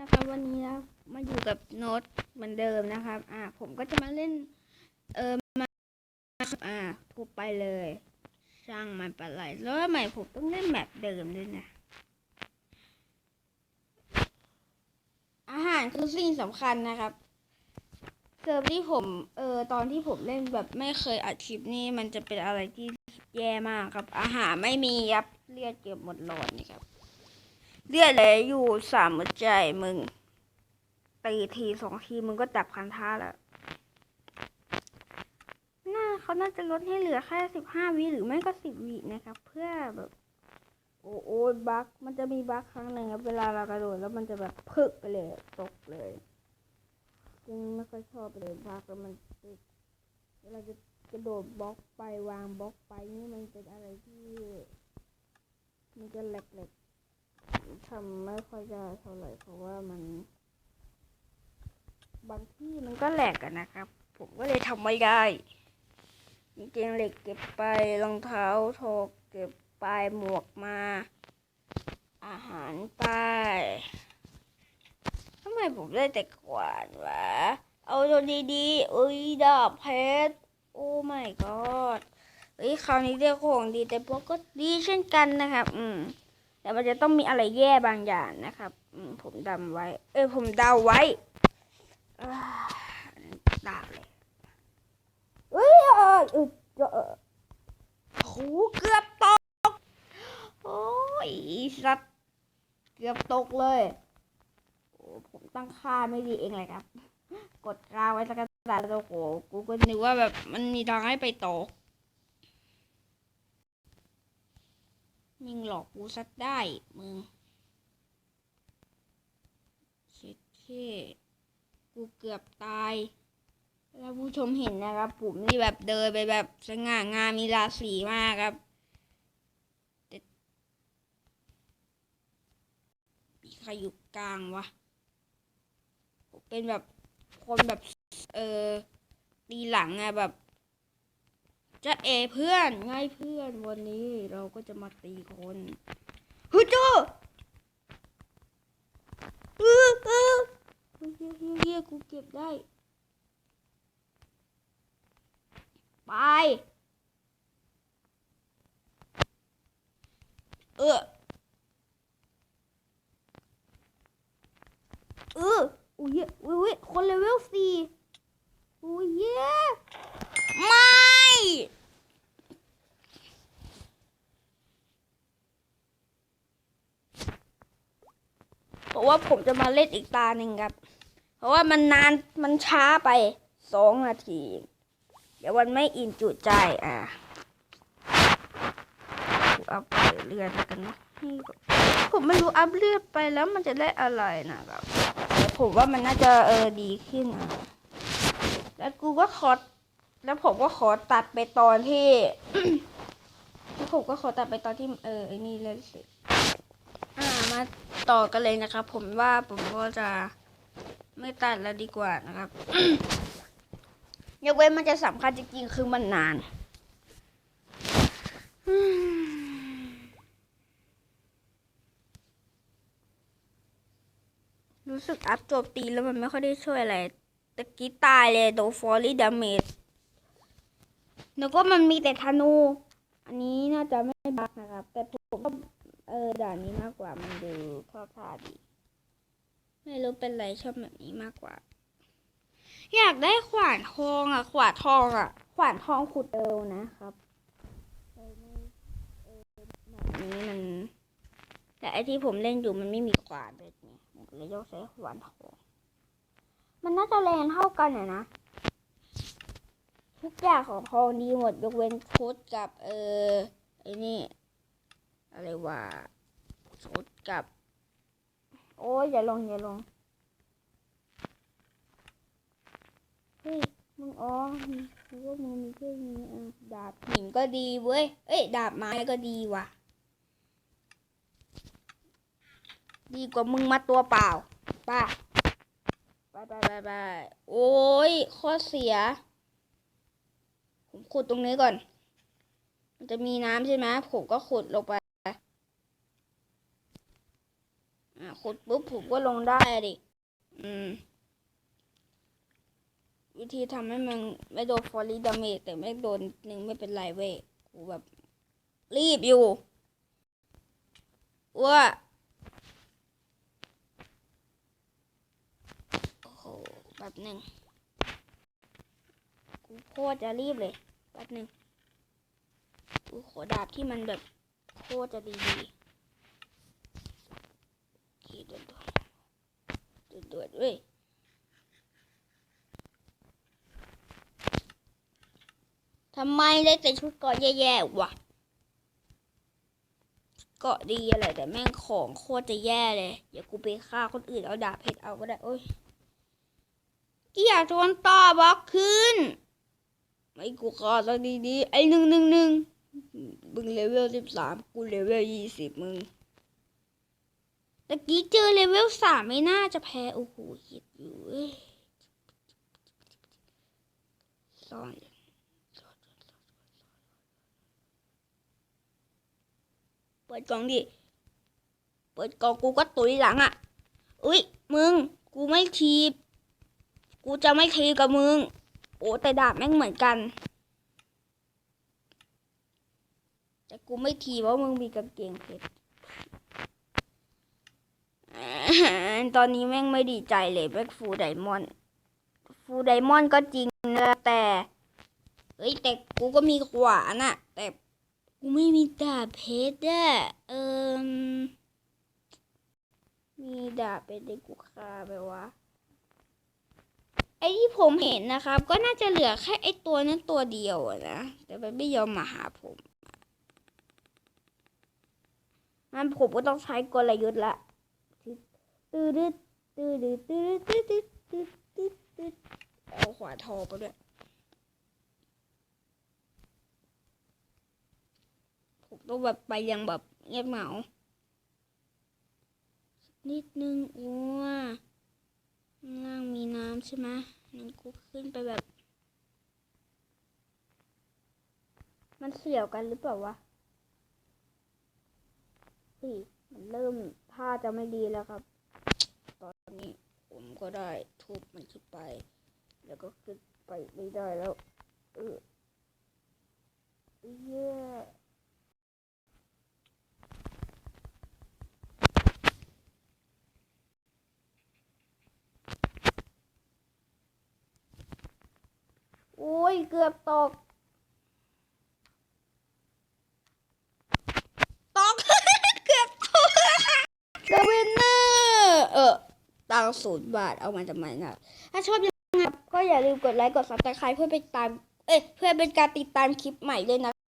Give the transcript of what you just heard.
นะครับวันนี้นะมาอยู่กับโน้ตเหมือนเดิมนะครับ อ่า ผมก็จะมาเล่น เออมาอ่าทุบไปเลยช่างมันปะไรแล้วทำไมผมต้องเล่นแบบเดิมด้วยนะ อาหารคือสิ่งสำคัญนะครับเซิร์ฟที่ผม เออตอนที่ผมเล่นแบบไม่เคยอัดคลิปนี่มันจะเป็นอะไรที่แย่มากครับ อาหารไม่มีครับเลือดเก็บหมดหลอดนี่ครับ เลือดเหลยอยู่สามหัวใจมึงตีทีสองทีมึงก็จับคันท่าแล้วน่าเขาน่าจะลดให้เหลือแค่สิบห้าวิหรือไม่ก็สิบวินะครับ เพื่อแบบ โอ้โอ้บั๊กมันจะมีบั๊กครั้งหนึ่งครับเวลาเรากระโดดแล้วมันจะแบบพึกไปเลยตกเลยจึงไม่ค่อยชอบเลยบั๊กแล้วมันติดเวลาจะกระโดดบล็อกไปวางบล็อกไปนี่มันเป็นอะไรที่ มันจะแหลกๆ ทำไม่ค่อยจะเท่าไหร่เพราะว่ามัน บางที่มันก็แหลกอะนะครับ ผมก็เลยทำไม่ได้จริงเหล็กเก็บไปรองเท้าถกเก็บไปหมวกมา อาหารไปทำไมผมได้แต่กวาดวะเอาตัวดีๆเอ้ยดาบเพชรโอ้ my god เอ้ยคราวนี้เรียกของดีแต่พวกก็ดีเช่นกันนะครับ อืม แต่มันจะต้องมีอะไรแย่บางอย่างนะครับผมดำไว้ เอ้ยผมเดาไว้อ่าดาเลยเอ้ยเออเออเออโอ้โหเกือบตก โอ้ยสัตว์เกือบตกเลยโอ้ผมตั้งค่าไม่ดีเองเลยครับ กดกลางไว้สักกระดาษแล้วโอ้โหกูก็นึกว่าแบบมันมีทางให้ไปตก ยิงหลอกกูสักได้มึงเช็ดเคกูเกือบตาย แล้วผู้ชมเห็นนะครับผมนี่แบบเดินไปแบบสง่างามมีราศีมากครับแต่มีใครอยู่กลางวะเป็นแบบคนแบบ เออตีหลังอะแบบ จะเอเพื่อนไง่ายเพื่อนวันนี้เราก็จะมาตีคนฮึจูเออเออเฮียเฮียเฮียกูเก็บได้ ไป เออเอออุ้ยอุ้ยอุ้ยคนเลเวลสี่อุ้ยเย้ไม่ เพ ราะว่าผมจะมาเล่นอีกตาหนึ่งครับ เพราะว่ามันนานมันช้าไปสองนาที เดี๋ยวมันไม่อิ่มจุใจอะเอาไปเลือดกันนะผมไม่รู้อัพเลือดไปแล้วมันจะได้อะไรนะครับแต่ผมว่ามันน่าจะเออดีขึ้นอะแล้วกูก็ขอแล้วผมก็ขอตัดไปตอนที่แล้วผมก็ขอตัดไปตอนที่เออไอ้นี่เล่นเสร็จอ่า มาต่อกันเลยนะครับ ผมว่าผมก็จะไม่ตัดแล้วดีกว่านะครับ ยกเว้นมันจะสำคัญจริงๆคือมันนานรู้สึกอัพโจมตีแล้วมันไม่ค่อยได้ช่วยอะไรตะกี้ตายเลยโดนฟอร์รี่ดาเมจแล้วก็มันมีแต่ธนู อันนี้น่าจะไม่บักนะครับ แต่ผมก็ เออด่านนี้มากกว่ามันดูเข้าท่าดี ไม่รู้เป็นไรชอบแบบนี้มากกว่า อยากได้ขวานทองอะ ขวานทองอะ ขวานทองขุดเอวนะครับเออไม่เออแบบนี้มัน แต่ไอที่ผมเล่นอยู่มันไม่มีขวานเลยเนี่ยผมก็เลยยกใช้ขวานทองมันน่าจะแรงเท่ากันอะนะทุกอย่างของทองดีหมดยกเว้นชุดกับ เออไอ้นี่ อะไรวะชุดกับ โอ้ยอย่าลงอย่าลงเฮ้ยมึงอ๋อมึงว่ามึงมีแค่นี้ดาบหินก็ดีเว้ย เอ้ยดาบไม้ก็ดีว่ะ ดีกว่ามึงมาตัวเปล่าป้าไปไปไปไปโอ้ยข้อเสีย ผมขุดตรงนี้ก่อน มันจะมีน้ำใช่ไหมผมก็ขุดลงไป อ่าขุดปุ๊บผมก็ลงได้ดิ อืม วิธีทำให้มันไม่โดนฟอลลี่ดาเมจแต่ไม่โดนหนึ่งไม่เป็นไรเว้ยกูแบบ รีบอยู่ว่าโอ้โหแบบหนึ่งกูโคตรจะรีบเลยแบบหนึ่งกูขอดาบที่มันแบบโคตรจะดีดีๆขี่ด่วน ด่วด่วยทำไมได้แต่ชุดเกาะแย่ๆวะเกาะดีอะไรแต่แม่งของโคตรจะแย่เลยเดี๋ยวกูไปฆ่าคนอื่นเอาดาบเพชรเอาก็ได้โอ้ยกี้อยากโดนต่อบล็อกขึ้นไม่กูฆ่าซะดีๆไอ้หนึ่งหนึ่งหนึ่งมึงเลเวลสิบสามกูเลเวลยี่สิบมึง ตะกี้เจอเลเวลสามไม่น่าจะแพ้ โอ้โหหิดอยู่เว้ยซ่อนเปิดกล่องดิ เปิดกล่องกูก็ตุยหลังอะ อุ้ยมึง กูไม่ทีบ กูจะไม่ทีกับมึง โอ้แต่ดาบแม่งเหมือนกัน แต่กูไม่ทีเพราะมึงมีกางเกงเพชร ตอนนี้แม่งไม่ดีใจเลยแม่งฟูไดมอนด์ฟูไดมอนด์ก็จริงนะแต่เฮ้ยแต่กูก็มีขวานอะแต่กูไม่มีดาบเพชรอะเอิมมีดาบเพชรได้กูฆ่าไปวะไอ้ที่ผมเห็นนะครับ ก็น่าจะเหลือแค่ไอ้ตัวนั้นตัวเดียวอะนะแต่มันไม่ยอมมาหาผมงั้นผมก็ต้องใช้กลยุทธ์ละ ตื้อดืดตื้อดืดตื้อดืดตื้อดืดตื้อดืดตื้อเอาขวาทอไปด้วย ผมต้องแบบไปยังแบบเงียบเหงานิดนึงอ้วข้างล่างมีน้ำใช่ไหมงั้นกูขึ้นไปแบบ มันเสี่ยวกันหรือเปล่าวะเฮ้ยมันเริ่มท่าจะไม่ดีแล้วครับ อนนี้ผมก็ได้ทุบมันขึ้นไป แล้วก็ขึ้นไปไม่ได้แล้ว เออเย้โอ้ยเกือบตก ศูนย์บาทเอามาจากไหนนะถ้าชอบยังไงครับก็อย่าลืมกดไลค์กดซับสไครต์เพื่อเป็นตาม เอ้ยเพื่อเป็นการติดตามคลิปใหม่ด้วยนะ